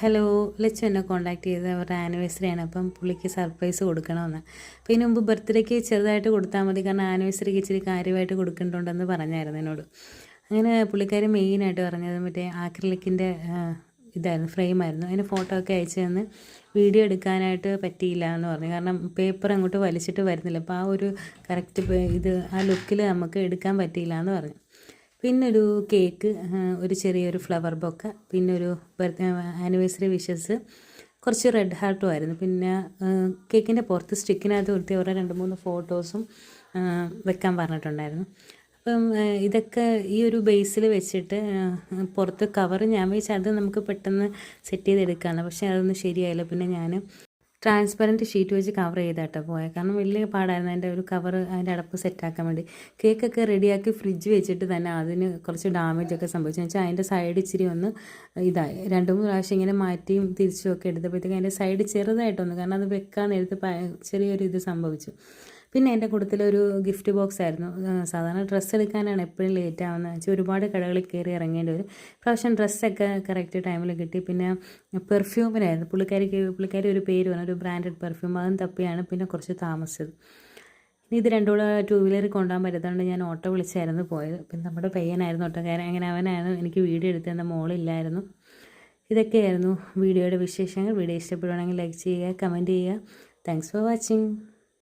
Hello Lachu എന്നെ contact ചെയ്ത് അവരുടെ ആനിവേഴ്സറി ആണ്. അപ്പം പുള്ളിക്ക് സർപ്രൈസ് കൊടുക്കണമെന്ന്. അപ്പോൾ ഇതിന് മുമ്പ് ബർത്ത്ഡേക്ക് ചെറുതായിട്ട് കൊടുത്താൽ മതി. കാരണം ആനിവേഴ്സറിക്ക് ഇച്ചിരി കാര്യമായിട്ട് കൊടുക്കേണ്ടതുണ്ടെന്ന് പറഞ്ഞായിരുന്നു എന്നോട്. അങ്ങനെ പുള്ളിക്കാർ മെയിനായിട്ട് പറഞ്ഞത് മറ്റേ ആക്രിലിക്കിന്റെ ഇതായിരുന്നു ഫ്രെയിമായിരുന്നു അതിന് ഫോട്ടോ ഒക്കെ അയച്ചു തന്ന് വീഡിയോ എടുക്കാനായിട്ട് പറ്റിയില്ല എന്ന് പറഞ്ഞു. കാരണം പേപ്പർ അങ്ങോട്ട് വലിച്ചിട്ട് വരുന്നില്ല. അപ്പോൾ ആ ഒരു കറക്റ്റ് ഇത് ആ ലുക്കിൽ നമുക്ക് എടുക്കാൻ പറ്റിയില്ല എന്ന് പറഞ്ഞു. പിന്നെ ഒരു കേക്ക് ഒരു ചെറിയൊരു ഫ്ലവർ ബൊക്ക പിന്നെ ഒരു ആനിവേഴ്സറി വിഷസ് കുറച്ച് റെഡ് ഹാർട്ടും ആയിരുന്നു. പിന്നെ കേക്കിന്റെ പുറത്ത് സ്റ്റിക്കിനകത്ത് കൊടുത്തി അവരുടെ രണ്ട് മൂന്ന് ഫോട്ടോസും വെക്കാൻ പറഞ്ഞിട്ടുണ്ടായിരുന്നു. അപ്പം ഇതൊക്കെ ഈ ഒരു ബേസിൽ വെച്ചിട്ട് പുറത്ത് കവർ ഞാൻ വെച്ചാൽ അത് നമുക്ക് പെട്ടെന്ന് സെറ്റ് ചെയ്തെടുക്കാമെന്ന് പക്ഷേ അതൊന്നും ശരിയായില്ല. പിന്നെ ഞാൻ ട്രാൻസ്പെറന്റ് ഷീറ്റ് വെച്ച് കവർ ചെയ്താട്ടോ പോയത് കാരണം വലിയ പാടായിരുന്നു അതിന്റെ ഒരു കവർ അതിന്റെ അടപ്പ് സെറ്റാക്കാൻ വേണ്ടി. കേക്കൊക്കെ റെഡിയാക്കി ഫ്രിഡ്ജ് വെച്ചിട്ട് തന്നെ അതിന് കുറച്ച് ഡാമേജ് ഒക്കെ സംഭവിച്ചു. വെച്ചാൽ അതിന്റെ സൈഡ് ഇച്ചിരി ഒന്ന് ഇതായി. രണ്ട് മൂന്ന് പ്രാവശ്യം ഇങ്ങനെ മാറ്റിയും തിരിച്ചും ഒക്കെ എടുത്തപ്പോഴത്തേക്കും അതിന്റെ സൈഡ് ചെറുതായിട്ടൊന്ന് കാരണം അത് വെക്കാൻ നേരത്ത് ചെറിയൊരു ഇത് സംഭവിച്ചു. പിന്നെ എന്റെ കൂട്ടത്തിലൊരു ഗിഫ്റ്റ് ബോക്സ് ആയിരുന്നു. സാധാരണ ഡ്രസ്സ് എടുക്കാനാണ് എപ്പോഴും ലേറ്റ് ആവുന്നത്. വെച്ചാൽ ഒരുപാട് കടകളിൽ കയറി ഇറങ്ങേണ്ടി വരും. പ്രാവശ്യം ഡ്രസ്സൊക്കെ കറക്റ്റ് ടൈമിൽ കിട്ടി. പിന്നെ പെർഫ്യൂമിനായിരുന്നു പുള്ളിക്കാരിക്ക് പുള്ളിക്കാരി ഒരു പേര് പറഞ്ഞു. ഒരു ബ്രാൻഡഡ് പെർഫ്യൂം അതും തപ്പിയാണ്. പിന്നെ കുറച്ച് താമസിച്ചത്. ഇത് രണ്ടും കൂടെ ടൂ വീലറിൽ കൊണ്ടുപോകാൻ പറ്റാത്തതുകൊണ്ട് ഞാൻ ഓട്ടോ വിളിച്ചായിരുന്നു പോയത്. പിന്നെ നമ്മുടെ പയ്യനായിരുന്നു ഓട്ടോക്കാരൻ അങ്ങനെ അവനായിരുന്നു എനിക്ക് വീഡിയോ എടുത്തതെന്ന മോളില്ലായിരുന്നു. ഇതൊക്കെയായിരുന്നു വീഡിയോയുടെ വിശേഷങ്ങൾ. വീഡിയോ ഇഷ്ടപ്പെടുവാണെങ്കിൽ ലൈക്ക് ചെയ്യുക കമന്റ് ചെയ്യുക. Thanks for watching